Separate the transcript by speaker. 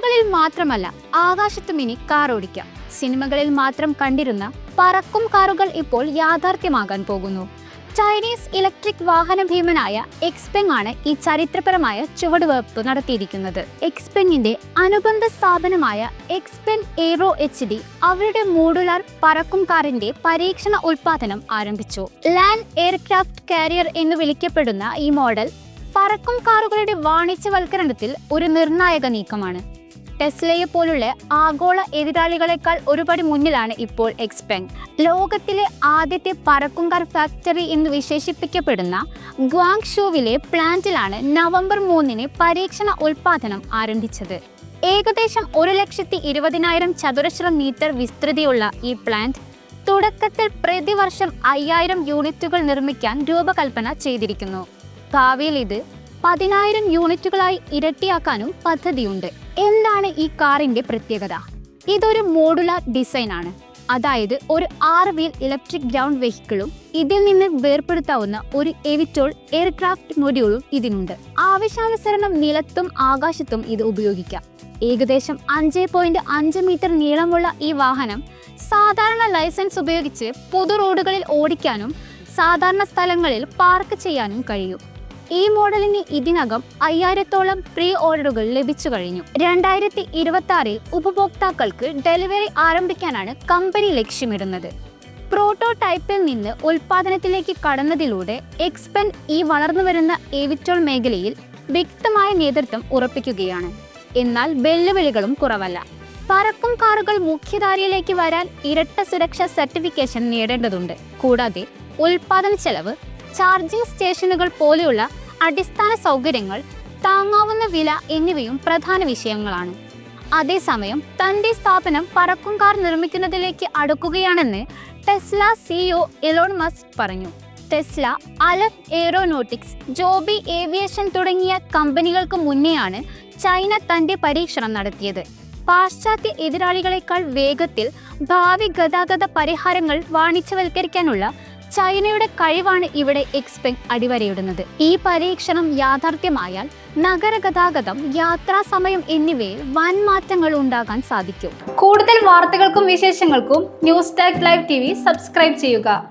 Speaker 1: റോഡുകളിൽ മാത്രമല്ല ആകാശത്തും ഇനി കാർ ഓടിക്കാം. സിനിമകളിൽ മാത്രം കണ്ടിരുന്ന പറക്കും കാറുകൾ ഇപ്പോൾ യാഥാർത്ഥ്യമാകാൻ പോകുന്നു. ചൈനീസ് ഇലക്ട്രിക് വാഹന ഭീമനായ എക്സ്പെങ് ആണ് ഈ ചരിത്രപരമായ ചുവടുവെപ്പ് നടത്തിയിരിക്കുന്നത്. എക്സ്പെങ്ങിന്റെ അനുബന്ധ സ്ഥാപനമായ എക്സ്പെങ് എയ്റോ എച്ച് ഡി അവരുടെ മോഡുലാർ പറക്കും കാറിന്റെ പരീക്ഷണ ഉൽപാദനം ആരംഭിച്ചു. ലാൻഡ് എയർക്രാഫ്റ്റ് കാരിയർ എന്ന് വിളിക്കപ്പെടുന്ന ഈ മോഡൽ പറക്കും കാറുകളുടെ വാണിജ്യവൽക്കരണത്തിൽ ഒരു നിർണായക നീക്കമാണ്. ടെസ്ലയെ പോലുള്ള ആഗോള എതിരാളികളെക്കാൾ ഒരുപടി മുന്നിലാണ് ഇപ്പോൾ എക്സ്പെങ് ലോകത്തിലെ ആദ്യത്തെ പറക്കുംകാർ ഫാക്ടറി എന്ന് വിശേഷിപ്പിക്കപ്പെടുന്ന ഗ്വാങ് ഷൂവിലെ പ്ലാന്റിലാണ് നവംബർ മൂന്നിന് പരീക്ഷണ ഉൽപാദനം ആരംഭിച്ചത്. ഏകദേശം ഒരു ലക്ഷത്തി ഇരുപതിനായിരം ചതുരശ്ര മീറ്റർ വിസ്തൃതിയുള്ള ഈ പ്ലാന്റ് തുടക്കത്തിൽ പ്രതിവർഷം അയ്യായിരം യൂണിറ്റുകൾ നിർമ്മിക്കാൻ രൂപകൽപ്പന ചെയ്തിരിക്കുന്നു. ഭാവിയിൽ ഇത് പതിനായിരം യൂണിറ്റുകളായി ഇരട്ടിയാക്കാനും പദ്ധതിയുണ്ട്. എന്താണ് ഈ കാറിന്റെ പ്രത്യേകത? ഇതൊരു മോഡുലാർ ഡിസൈൻ ആണ് അതായത് ഒരു ആറ് വീൽ ഇലക്ട്രിക് ഗ്രൗണ്ട് വെഹിക്കിളും ഇതിൽ നിന്ന് വേർപെടുത്താവുന്ന ഒരു എവിറ്റോൾ എയർക്രാഫ്റ്റ് മൊഡ്യൂളും ഇതിനുണ്ട്. ആവശ്യാനുസരണം നിലത്തും ആകാശത്തും ഇത് ഉപയോഗിക്കാം. ഏകദേശം അഞ്ച് പോയിന്റ് അഞ്ച് മീറ്റർ നീളമുള്ള ഈ വാഹനം സാധാരണ ലൈസൻസ് ഉപയോഗിച്ച് പൊതു റോഡുകളിൽ ഓടിക്കാനും സാധാരണ സ്ഥലങ്ങളിൽ പാർക്ക് ചെയ്യാനും കഴിയും. ഈ മോഡലിന് ഇതിനകം അയ്യായിരത്തോളം പ്രീ ഓർഡറുകൾ ലഭിച്ചു കഴിഞ്ഞു. രണ്ടായിരത്തി ഇരുപത്തി ആറിൽ ഉപഭോക്താക്കൾക്ക് ഡെലിവറി ആരംഭിക്കാനാണ് കമ്പനി ലക്ഷ്യമിടുന്നത്. പ്രോട്ടോടൈപ്പിൽ നിന്ന് ഉൽപാദനത്തിലേക്ക് കടന്നതിലൂടെ എക്സ്പെൻ ഈ വളർന്നുവരുന്ന ഏവിറ്റോൾ മേഖലയിൽ വ്യക്തമായ നേതൃത്വം ഉറപ്പിക്കുകയാണ്. എന്നാൽ വെല്ലുവിളികളും കുറവല്ല. പറക്കും കാറുകൾ മുഖ്യധാരയിലേക്ക് വരാൻ ഇരട്ട സുരക്ഷാ സർട്ടിഫിക്കേഷൻ നേടേണ്ടതുണ്ട്. കൂടാതെ ഉൽപാദന ചെലവ് ചാർജിംഗ് സ്റ്റേഷനുകൾ പോലെയുള്ള അടിസ്ഥാന സൗകര്യങ്ങൾ താങ്ങാവുന്ന വില എന്നിവയും പ്രധാന വിഷയങ്ങളാണ്. അതേസമയം തന്റെ സ്ഥാപനം പറക്കും കാർ നിർമ്മിക്കുന്നതിലേക്ക് അടുക്കുകയാണെന്ന് ടെസ്ല സിഇഒ എലോൺ മസ്ക് പറഞ്ഞു. Tesla Alef Aeronautics Joby Aviation തുടങ്ങിയ കമ്പനികൾക്ക് മുന്നെയാണ് ചൈന തന്റെ പരീക്ഷണം നടത്തിയത്. പാശ്ചാത്യ എതിരാളികളെക്കാൾ വേഗത്തിൽ ഭാവി ഗതാഗത പരിഹാരങ്ങൾ വാണിജ്യവൽക്കരിക്കാനുള്ള ചൈനയുടെ കഴിവാണ് ഇവിടെ എക്സ്പെക്ട് അടിവരയിടുന്നത്. ഈ പരീക്ഷണം യാഥാർത്ഥ്യമായാൽ നഗരഗതാഗതം യാത്രാ സമയം എന്നിവയിൽ വൻ മാറ്റങ്ങൾ ഉണ്ടാകാൻ സാധിക്കും. കൂടുതൽ വാർത്തകൾക്കും വിശേഷങ്ങൾക്കും News Talk Live T subscribe ചെയ്യുക.